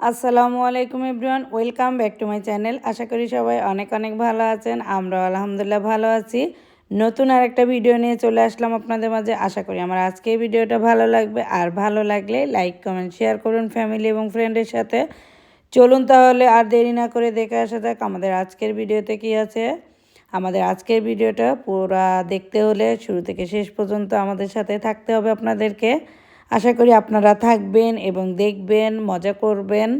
আসসালামু আলাইকুম everyone, welcome back to my channel. আশা করি সবাই অনেক অনেক ভালো আছেন আমরা আলহামদুলিল্লাহ ভালো আছি। নতুন আর একটা ভিডিও নিয়ে চলে আসলাম আপনাদের মাঝে। আশা করি আমার আজকে ভিডিওটা ভালো লাগবে। আর ভালো লাগলে লাইক, কমেন্ট, শেয়ার করুন ফ্যামিলি এবং ফ্রেন্ডের সাথে। চলুন তাহলে আর দেরি না করে দেখে আসা যাক আমাদের আজকের ভিডিওতে কি আছে। আমাদের আজকের ভিডিওটা পুরা দেখতে হলে শুরু থেকে শেষ পর্যন্ত আমাদের সাথে থাকতে হবে আপনাদেরকে। আশা করি আপনারা থাকবেন এবং দেখবেন, মজা করবেন।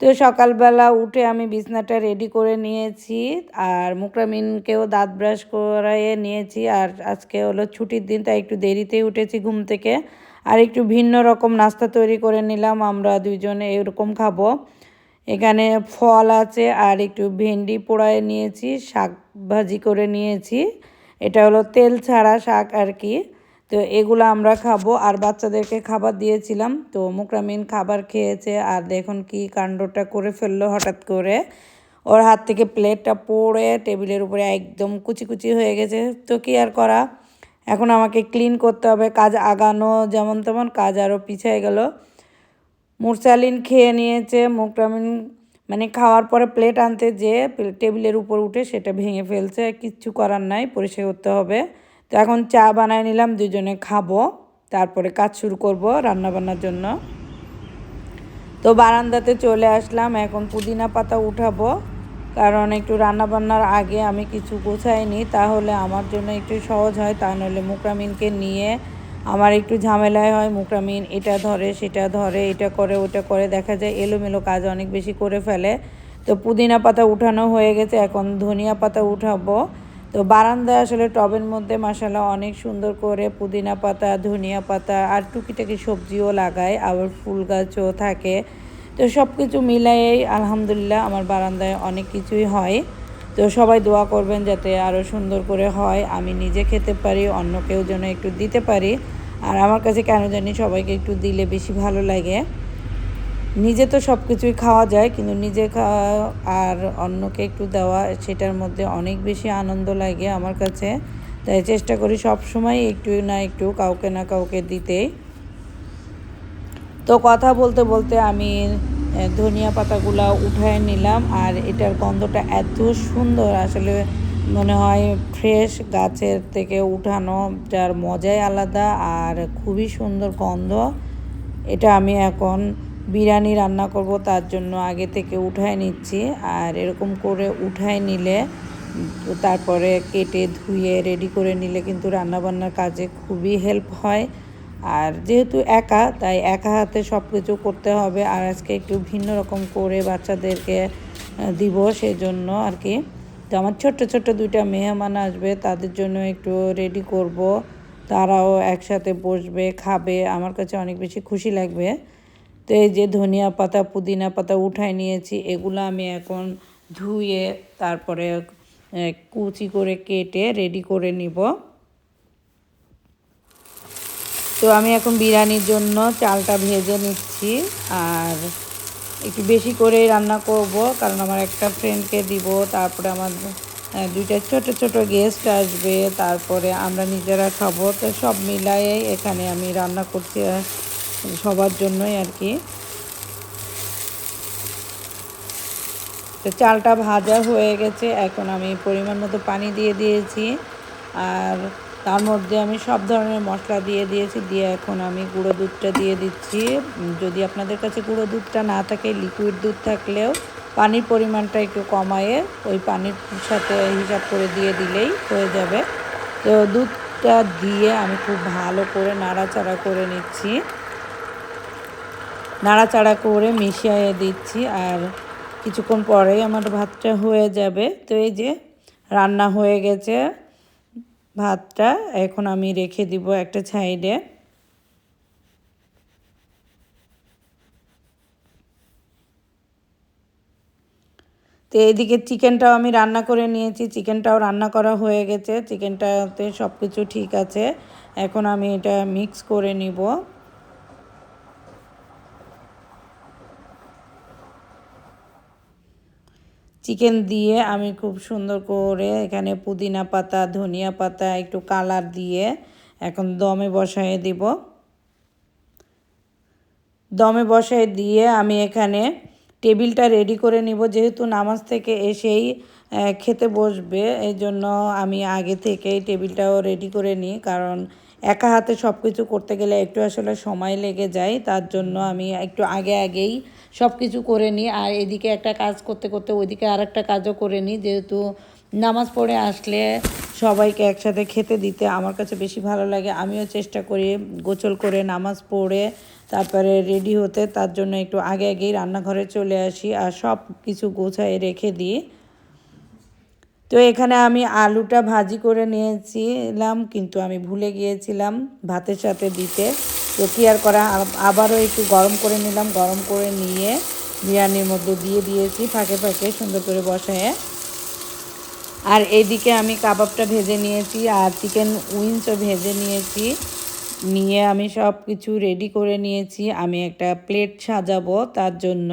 তো সকালবেলা উঠে আমি বিছনাটা রেডি করে নিয়েছি আর মুকরামিনকেও দাঁত ব্রাশ করাইয়ে নিয়েছি আর আজকে হলো ছুটির দিন তাই একটু দেরিতেই উঠেছি ঘুম থেকে। আর একটু ভিন্ন রকম নাস্তা তৈরি করে নিলাম, আমরা দুইজনে এরকম খাব। এখানে ফল আছে আর একটু ভেন্ডি পোড়ায় নিয়েছি, শাক ভাজি করে নিয়েছি। এটা হলো তেল ছাড়া শাক আর কি। তো এগুলো আমরা খাব। আর বাচ্চাদেরকে খাবার দিয়েছিলাম। তো মুকরামিন খাবার খেয়েছে। আর দেখুন কি কাণ্ডটা করে ফেলল হঠাৎ করে। ওর হাত থেকে প্লেটটা পড়ে টেবিলের উপরে একদম কুচি কুচি হয়ে গেছে। তো কি আর করা? এখন আমাকে ক্লিন করতে হবে। কাজ আগানো যেমন তেমন কাজ আরও পিছিয়ে গেল। মুরসালিন খেয়ে নিয়েছে। মুকরামিন মানে খাওয়ার পরে প্লেট আনতে যে টেবিলের উপর উঠে সেটা ভেঙে ফেলছে। কিচ্ছু করার নাই। পরিষ্কার করতে হবে। তো এখন চা বানায় নিলাম, দুজনে খাব। তারপরে কাজ শুরু করব রান্নাবান্নার জন্য। তো বারান্দাতে চলে আসলাম, এখন পুদিনা পাতা উঠাবো। কারণ একটু রান্নাবান্নার আগে আমি কিছু গোছাইনি, তাহলে আমার জন্য একটু সহজ হয়। তা নাহলে মুকরামিনকে নিয়ে আমার একটু ঝামেলায় হয়। মুকরামিন এটা ধরে, সেটা ধরে, এটা করে, ওটা করে। দেখা যায় এলোমেলো কাজ অনেক বেশি করে ফেলে। তো পুদিনা পাতা উঠানো হয়ে গেছে, এখন ধনিয়া পাতা উঠাবো। তো বারান্দায় আসলে টবের মধ্যে মশালা অনেক সুন্দর করে পুদিনা পাতা, ধনিয়া পাতা আর টুকিটাকি সবজিও লাগায় আবার ফুল গাছও থাকে। তো সব কিছু মিলাইয়েই আলহামদুলিল্লাহ আমার বারান্দায় অনেক কিছুই হয়। তো সবাই দোয়া করবেন যাতে আরও সুন্দর করে হয়। আমি নিজে খেতে পারি, অন্য কেউ যেন একটু দিতে পারি। আর আমার কাছে কেন জানি সবাইকে একটু দিলে বেশি ভালো লাগে। নিজে তো সব কিছুই খাওয়া যায়, কিন্তু নিজে খাওয়া আর অন্যকে একটু দেওয়া, সেটার মধ্যে অনেক বেশি আনন্দ লাগে আমার কাছে। তাই চেষ্টা করি সব সময় একটু না একটু কাউকে না কাউকে দিতে। তো কথা বলতে বলতে আমি ধনিয়া পাতাগুলো উঠায় নিলাম, আর এটার গন্ধটা এত সুন্দর, আসলে মনে হয় ফ্রেশ গাছের থেকে উঠানো, যার মজাই আলাদা, আর খুবই সুন্দর গন্ধ। এটা আমি এখন বিরিয়ানি রান্না করব, তার জন্য আগে থেকে উঠায় নিচ্ছি। আর এরকম করে উঠায় নিলে, তারপরে কেটে ধুয়ে রেডি করে নিলে কিন্তু রান্নাবান্নার কাজে খুবই হেল্প হয়। আর যেহেতু একা, তাই একা হাতে সব কিছু করতে হবে। আর আজকে একটু ভিন্ন রকম করে বাচ্চাদেরকে দিব সেই জন্য আর কি। তো আমার ছোট্ট ছোট্ট দুইটা মেহমান আসবে, তাদের জন্য একটু রেডি করব। তারাও একসাথে বসবে, খাবে। আমার কাছে অনেক বেশি খুশি লাগবে। তো এই যে ধনিয়া পাতা, পুদিনা পাতা উঠায় নিয়েছি, এগুলো আমি এখন ধুয়ে তারপরে কুচি করে কেটে রেডি করে নিব। তো আমি এখন বিরিয়ানির জন্য চালটা ভেজে নিচ্ছি, আর একটু বেশি করেই রান্না করব, কারণ আমার একটা ফ্রেন্ডকে দিব, তারপরে আমার দুইটা ছোট ছোট গেস্ট আসবে, তারপরে আমরা নিজেরা খাব, তো সব মিলায়ে এখানে আমি রান্না করছি সবার জন্যই আর কি। তো চালটা ভাজা হয়ে গেছে, এখন আমি পরিমাণ মতো পানি দিয়ে দিয়েছি। আর তার মধ্যে আমি সব ধরনের মশলা দিয়ে দিয়েছি, দিয়ে এখন আমি গুঁড়ো দুধটা দিয়ে দিচ্ছি। যদি আপনাদের কাছে গুঁড়ো দুধটা না থাকে লিকুইড দুধ থাকলেও পানির পরিমাণটা একটু কমায়ে ওই পানির সাথে হিসাব করে দিয়ে দিলেই হয়ে যাবে। তো দুধটা দিয়ে আমি খুব ভালো করে নাড়াচাড়া করে নিচ্ছি। নাড়াচাড়া করে মিশিয়ে দিচ্ছি আর কিছুক্ষণ পরেই আমার ভাতটা হয়ে যাবে। তো এই যে রান্না হয়ে গেছে ভাতটা, এখন আমি রেখে দিব একটা সাইডে। তো এইদিকে চিকেনটাও আমি রান্না করে নিয়েছি, চিকেনটাও রান্না করা হয়ে গেছে, চিকেনটাতে সব কিছু ঠিক আছে। এখন আমি এটা মিক্স করে নিব। চিকেন দিয়ে আমি খুব সুন্দর করে এখানে পুদিনা পাতা, ধনিয়া পাতা একটু কালার দিয়ে এখন দমে বসায় দিব। দমে বসায় দিয়ে আমি এখানে টেবিলটা রেডি করে নিব। যেহেতু নামাজ থেকে এসেই খেতে বসবে এই জন্য আমি আগে থেকেই টেবিলটাও রেডি করে নিই। কারণ একা হাতে সব কিছু করতে গেলে একটু আসলে সময় লেগে যায়, তার জন্য আমি একটু আগে আগেই সব কিছু করে নিই। আর এদিকে একটা কাজ করতে করতে ওইদিকে আর একটা কাজও করে নিই, যেহেতু নামাজ পড়ে আসলে সবাইকে একসাথে খেতে দিতে আমার কাছে বেশি ভালো লাগে। আমিও চেষ্টা করি গোসল করে নামাজ পড়ে তারপরে রেডি হতে, তার জন্য একটু আগে আগেই রান্নাঘরে চলে আসি আর সব কিছু গোছায় রেখে দিই। তো এখানে আমি আলুটা ভাজি করে নিয়েছিলাম, কিন্তু আমি ভুলে গিয়েছিলাম ভাতের সাথে দিতে। তো কি আর করা আবারও একটু গরম করে নিলাম, গরম করে নিয়ে বিরিয়ানির মধ্যে দিয়ে দিয়েছি ফাঁকে ফাঁকে সুন্দর করে বসায়। আর এইদিকে আমি কাবাবটা ভেজে নিয়েছি আর চিকেন উইংসও ভেজে নিয়েছি। নিয়ে আমি সব কিছু রেডি করে নিয়েছি, আমি একটা প্লেট সাজাবো তার জন্য।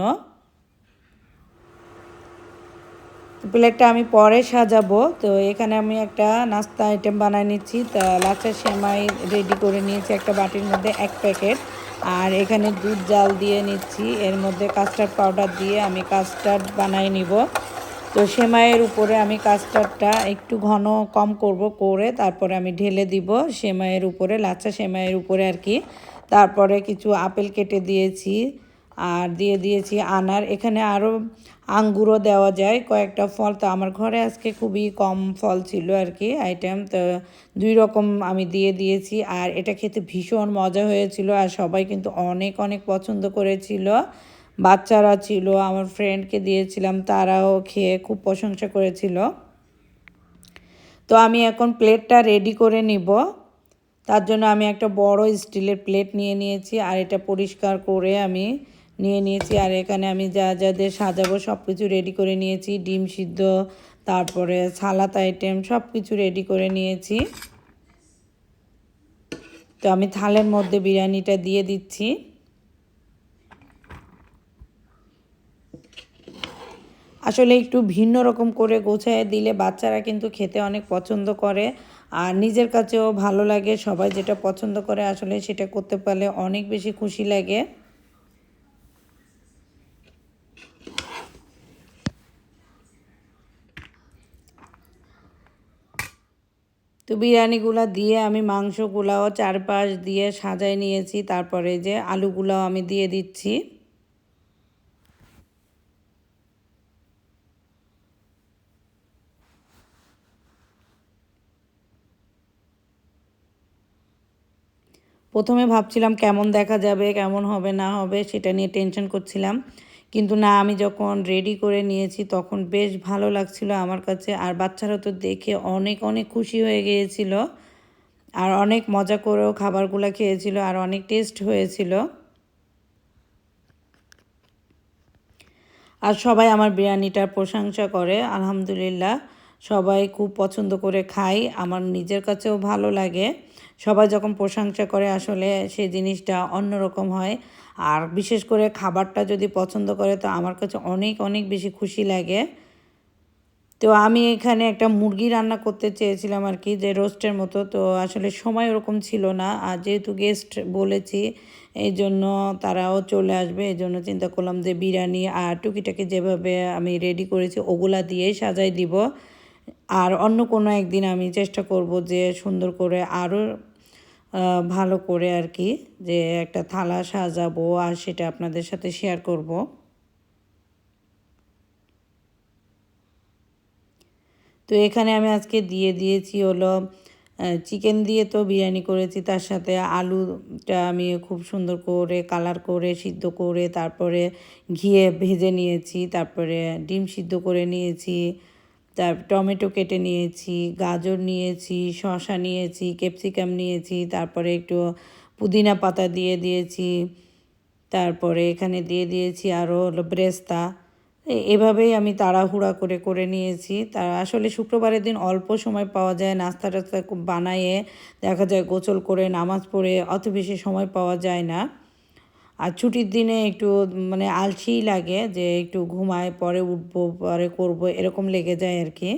প্লেটটা আমি পরে সাজাবো। তো এখানে আমি একটা নাস্তা আইটেম বানাই নিচ্ছি। তা লাচা সেমাই রেডি করে নিয়েছি একটা বাটির মধ্যে এক প্যাকেট। আর এখানে দুধ জাল দিয়ে নিচ্ছি। এর মধ্যে কাস্টার্ড পাউডার দিয়ে আমি কাস্টার্ড বানাই নিব। তো সেমাইয়ের উপরে আমি কাস্টার্ডটা একটু ঘন কম করব করে তারপরে আমি ঢেলে দিব সেমাইয়ের উপরে লাচা সেমাইয়ের উপরে আর কি। তারপরে কিছু আপেল কেটে দিয়েছি। আর দিয়ে দিয়েছি আনার। এখানে আরও আঙ্গুরও দেওয়া যায়, কয়েকটা ফল। তো আমার ঘরে আজকে খুবই কম ফল ছিল আর কি আইটেম তো দুই রকম আমি দিয়ে দিয়েছি। আর এটা খেতে ভীষণ মজা হয়েছিল। আর সবাই কিন্তু অনেক অনেক পছন্দ করেছিল। বাচ্চারা ছিল, আমার ফ্রেন্ডকে দিয়েছিলাম, তারাও খেয়ে খুব প্রশংসা করেছিল। তো আমি এখন প্লেটটা রেডি করে নিব। তার জন্য আমি একটা বড় স্টিলের প্লেট নিয়ে নিয়েছি। আর এটা পরিষ্কার করে আমি নিয়ে নিয়েছি। আর এখানে আমি যা যা দিয়ে সাজাবো সব কিছু রেডি করে নিয়েছি। ডিম সিদ্ধ, তারপরে সালাদ আইটেম সব কিছু রেডি করে নিয়েছি। তো আমি থালের মধ্যে বিরিয়ানিটা দিয়ে দিচ্ছি। আসলে একটু ভিন্ন রকম করে গোছায় দিলে বাচ্চারা কিন্তু খেতে অনেক পছন্দ করে। আর নিজের কাছেও ভালো লাগে, সবাই যেটা পছন্দ করে আসলে সেটা করতে পারলে অনেক বেশি খুশি লাগে। তো বিরিয়ানিগুলো দিয়ে আমি মাংসগুলাও চারপাশ দিয়ে সাজাই নিয়েছি। তারপরে যে আলুগুলাও আমি দিয়ে দিচ্ছি। প্রথমে ভাবছিলাম কেমন দেখা যাবে, কেমন হবে, না হবে, সেটা নিয়ে টেনশন করছিলাম। কিন্তু না, আমি যখন রেডি করে নিয়েছি তখন বেশ ভালো লাগছিল আমার কাছে। আর বাচ্চারা তো দেখে অনেক অনেক খুশি হয়ে গিয়েছিল। আর অনেক মজা করেও খাবারগুলো খেয়েছিল আর অনেক টেস্ট হয়েছিল। আর সবাই আমার বিরিয়ানিটার প্রশংসা করে, আলহামদুলিল্লাহ। সবাই খুব পছন্দ করে খাই, আমার নিজের কাছেও ভালো লাগে। সবাই যখন প্রশংসা করে আসলে সেই জিনিসটা অন্যরকম হয়। আর বিশেষ করে খাবারটা যদি পছন্দ করে, তো আমার কাছে অনেক অনেক বেশি খুশি লাগে। তো আমি এখানে একটা মুরগি রান্না করতে চেয়েছিলাম আর কি, যে রোস্টের মতো। তো আসলে সময় ওরকম ছিল না। আর যেহেতু গেস্ট বলেছি, এই জন্য তারাও চলে আসবে। এই জন্য চিন্তা করলাম যে বিরিয়ানি আর টুকিটাকি যেভাবে আমি রেডি করেছি, ওগুলা দিয়েই সাজাই দিব। আর অন্য কোনো একদিন আমি চেষ্টা করব যে সুন্দর করে আরও ভালো করে আর কি যে একটা থালা সাজাবো আর সেটা আপনাদের সাথে শেয়ার করব। তো এখানে আমি আজকে দিয়ে দিয়েছি হলো চিকেন দিয়ে তো বিরিয়ানি করেছি, তার সাথে আলুটা আমি খুব সুন্দর করে কালার করে সিদ্ধ করে তারপরে ঘিয়ে ভেজে নিয়েছি, তারপরে ডিম সিদ্ধ করে নিয়েছি তার টমেটো কেটে নিয়েছি, গাজর নিয়েছি, শসা নিয়েছি, ক্যাপসিকাম নিয়েছি, তারপরে একটু পুদিনা পাতা দিয়ে দিয়েছি, তারপরে এখানে দিয়ে দিয়েছি আরও হলো ব্রেস্তা। এভাবেই আমি তাড়াহুড়া করে করে নিয়েছি। তার আসলে শুক্রবারের দিন অল্প সময় পাওয়া যায়, নাস্তা টাস্তা বানাইয়ে দেখা যায় গোসল করে, নামাজ পড়ে অত বেশি সময় পাওয়া যায় না। আর ছুটির দিনে একটু মানে আলসিই লাগে যে একটু ঘুমায়, পরে উঠবো, পরে করব, এরকম লেগে যায় আর কি।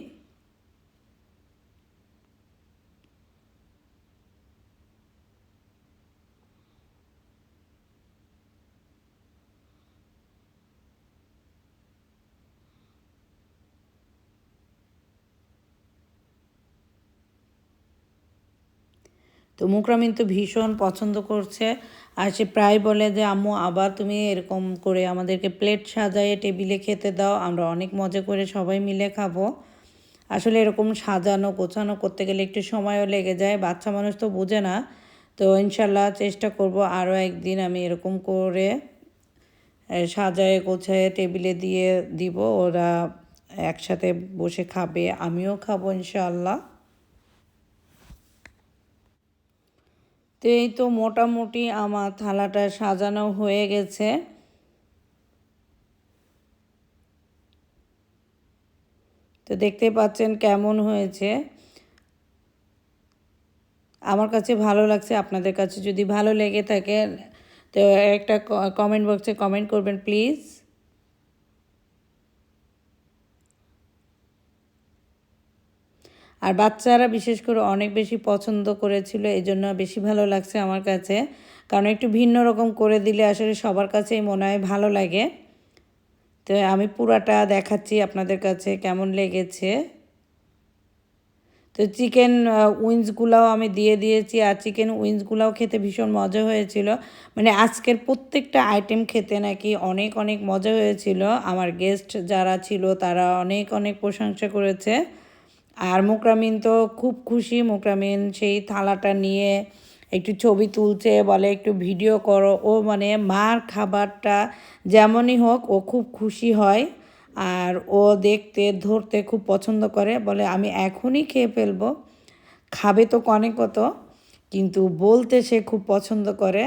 তো মুকরামিন তো ভীষণ পছন্দ করছে। আর সে প্রায় বলে যে, আম্মু, আবার তুমি এরকম করে আমাদেরকে প্লেট সাজায়ে টেবিলে খেতে দাও, আমরা অনেক মজা করে সবাই মিলে খাব। আসলে এরকম সাজানো, গোছানো করতে গেলে একটু সময়ও লেগে যায়, বাচ্চা মানুষ তো বোঝে না। তো ইনশাল্লাহ চেষ্টা করব আরও একদিন আমি এরকম করে সাজায়, গোছায় টেবিলে দিয়ে দিব, ওরা একসাথে বসে খাবে, আমিও খাব ইনশাল্লাহ। তো এই তো মোটামুটি আমার থালাটা সাজানো হয়ে গেছে। তো দেখতে পাচ্ছেন কেমন হয়েছে। আমার কাছে ভালো লাগছে, আপনাদের কাছে যদি ভালো লেগে থাকে, তো একটা কমেন্ট বক্সে কমেন্ট করবেন প্লিজ আর বাচ্চারা বিশেষ করে অনেক বেশি পছন্দ করেছিল, এই জন্য বেশি ভালো লাগছে আমার কাছে। কারণ একটু ভিন্ন রকম করে দিলে আসলে সবার কাছেই মনে হয় ভালো লাগে। তো আমি পুরাটা দেখাচ্ছি আপনাদের কাছে কেমন লেগেছে। তো চিকেন উইংসগুলাও আমি দিয়ে দিয়েছি আর চিকেন উইংসগুলাও খেতে ভীষণ মজা হয়েছিল। মানে আজকের প্রত্যেকটা আইটেম খেতে নাকি অনেক অনেক মজা হয়েছিল। আমার গেস্ট যারা ছিল তারা অনেক অনেক প্রশংসা করেছে। আর মোকরামিন তো খুব খুশি। মোকরামিন সেই থালাটা নিয়ে একটু ছবি তুলছে, বলে একটু ভিডিও করো। ও মানে মার খাবারটা যেমনই হোক, ও খুব খুশি হয়। আর ও দেখতে, ধরতে খুব পছন্দ করে, বলে আমি এখনই খেয়ে ফেলব। খাবে তো কনে কত কিন্তু বলতে সে খুব পছন্দ করে।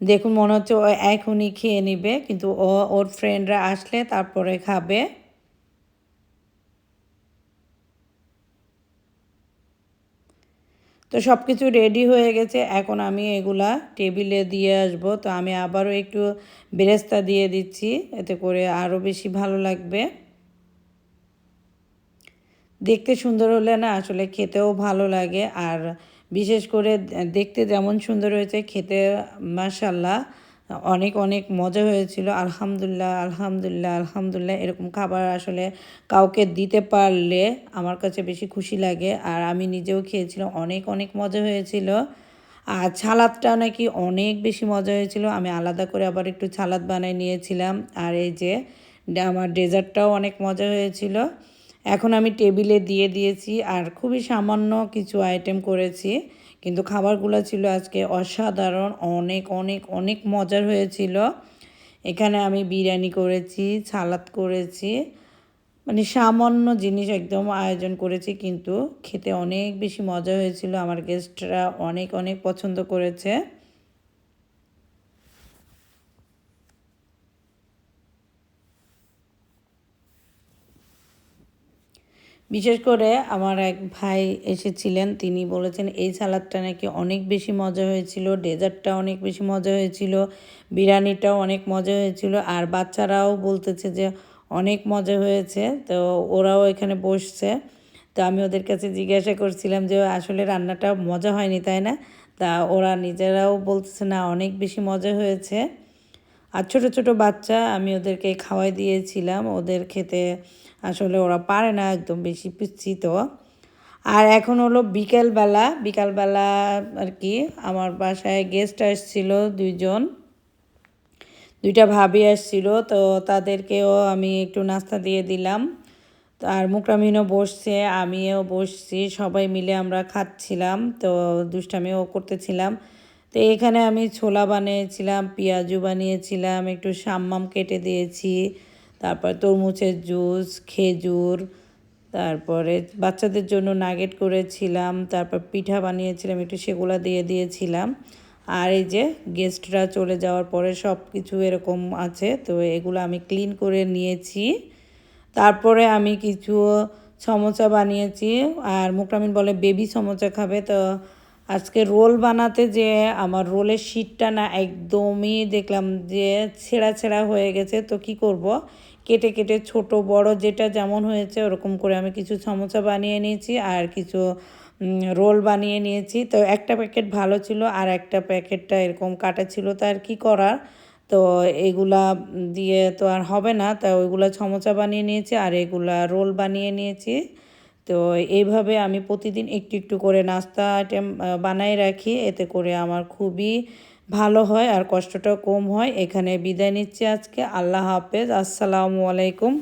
দেখুন, মনে হচ্ছে ও এখনই খেয়ে নিবে, কিন্তু ও, ওর ফ্রেন্ডরা আসলে তারপরে খাবে। তো সব কিছু রেডি হয়ে গেছে। এখন আমি এগুলা টেবিলে দিয়ে আসব। তো আমি আবারও একটু বেরেস্তা দিয়ে দিচ্ছি। এতে করে আরও বেশি ভালো লাগবে। দেখতে সুন্দর হলে না আসলে খেতেও ভালো লাগে। আর বিশেষ করে দেখতে যেমন সুন্দর হয়েছে, খেতে মাসাল্লাহ অনেক অনেক মজা হয়েছিল। আলহামদুলিল্লাহ আলহামদুলিল্লাহ আলহামদুলিল্লাহ এরকম খাবার আসলে কাউকে দিতে পারলে আমার কাছে বেশি খুশি লাগে। আর আমি নিজেও খেয়েছিলাম, অনেক অনেক মজা হয়েছিল। আর ছালাদটা নাকি অনেক বেশি মজা হয়েছিল। আমি আলাদা করে আবার একটু ছালাদ বানাই নিয়েছিলাম। আর এই যে আমার ডেজার্টটাও অনেক মজা হয়েছিল। এখন আমি টেবিলে দিয়ে দিয়েছি আর খুবই সামান্য কিছু আইটেম করেছি। কিন্তু খাবারগুলো ছিল আজকে অসাধারণ, অনেক অনেক অনেক মজার হয়েছিল। এখানে আমি বিরিয়ানি করেছি, সালাদ করেছি। মানে সামান্য জিনিস একদম আয়োজন করেছি, কিন্তু খেতে অনেক বেশি মজা হয়েছিল। আমার গেস্টরা অনেক অনেক পছন্দ করেছে। বিশেষ করে আমার এক ভাই এসেছিলেন, তিনি বলেছেন, এই সালাদটা নাকি অনেক বেশি মজা হয়েছিল ডেজার্টটা অনেক বেশি মজা হয়েছিল, বিরিয়ানিটাও অনেক মজা হয়েছিল, আর বাচ্চারাও বলতেছে যে অনেক মজা হয়েছে। তো ওরাও এখানে বসছে। তো আমি ওদের কাছে জিজ্ঞাসা করছিলাম যে, আসলে রান্নাটা মজা হয়নি, তাই না? তা ওরা নিজেরাও বলতেছে, না, অনেক বেশি মজা হয়েছে। আর ছোটো ছোটো বাচ্চা আমি ওদেরকে খাওয়াই দিয়েছিলাম। ওদের খেতে আসলে ওরা পারে না, একদম বেশি পিচ্ছি তো আর এখন হলো বিকেলবেলা, বিকালবেলা আর কি আমার বাসায় গেস্ট আসছিল দুইজন। দুইটা ভাবি আসছিল, তো তাদেরকেও আমি একটু নাস্তা দিয়ে দিলাম। আর মুকরামিনও বসছে, আমিও বসছি, সবাই মিলে আমরা খাচ্ছিলাম, তো দুষ্টামিও করতেছিলাম। তো এখানে আমি ছোলা বানিয়েছিলাম পেঁয়াজু বানিয়েছিলাম, একটু সাম্মাম কেটে দিয়েছি, তারপর তরমুজের জুস, খেজুর, তারপরে বাচ্চাদের জন্য নাগেট করেছিলাম, তারপর পিঠা বানিয়েছিলাম, একটু সেগুলো দিয়ে দিয়েছিলাম। আর এই যে গেস্টরা চলে যাওয়ার পরে সব কিছু এরকম আছে, তো এগুলো আমি ক্লিন করে নিয়েছি। তারপরে আমি কিছু সমোসা বানিয়েছি, আর মুকরামিন বলে বেবি সমোসা খাবে, তো আজকে রোল বানাতে যে আমার রোলের শিটটা না একদমই দেখলাম যে ছেঁড়া ছেঁড়া হয়ে গেছে, তো কি করব? কেটে কেটে ছোট বড় যেটা যেমন হয়েছে ওরকম করে আমি কিছু সমোসা বানিয়ে নিয়েছি আর কিছু রোল বানিয়ে নিয়েছি। তো একটা প্যাকেট ভালো ছিল আর একটা প্যাকেটটা এরকম কাটা ছিল, তো আর কী করার? তো এগুলা দিয়ে তো আর হবে না, তা ওইগুলা সমোসা বানিয়ে নিয়েছি আর এগুলা রোল বানিয়ে নিয়েছি। তো এইভাবে আমি প্রতিদিন একটু একটু করে নাস্তা আইটেম বানাই রাখি। এতে করে আমার খুবই ভালো হয় আর কষ্টটাও কম হয়। এখানে বিদায় নিচ্ছি আজকে। আল্লাহ হাফেজ। আসসালামু আলাইকুম।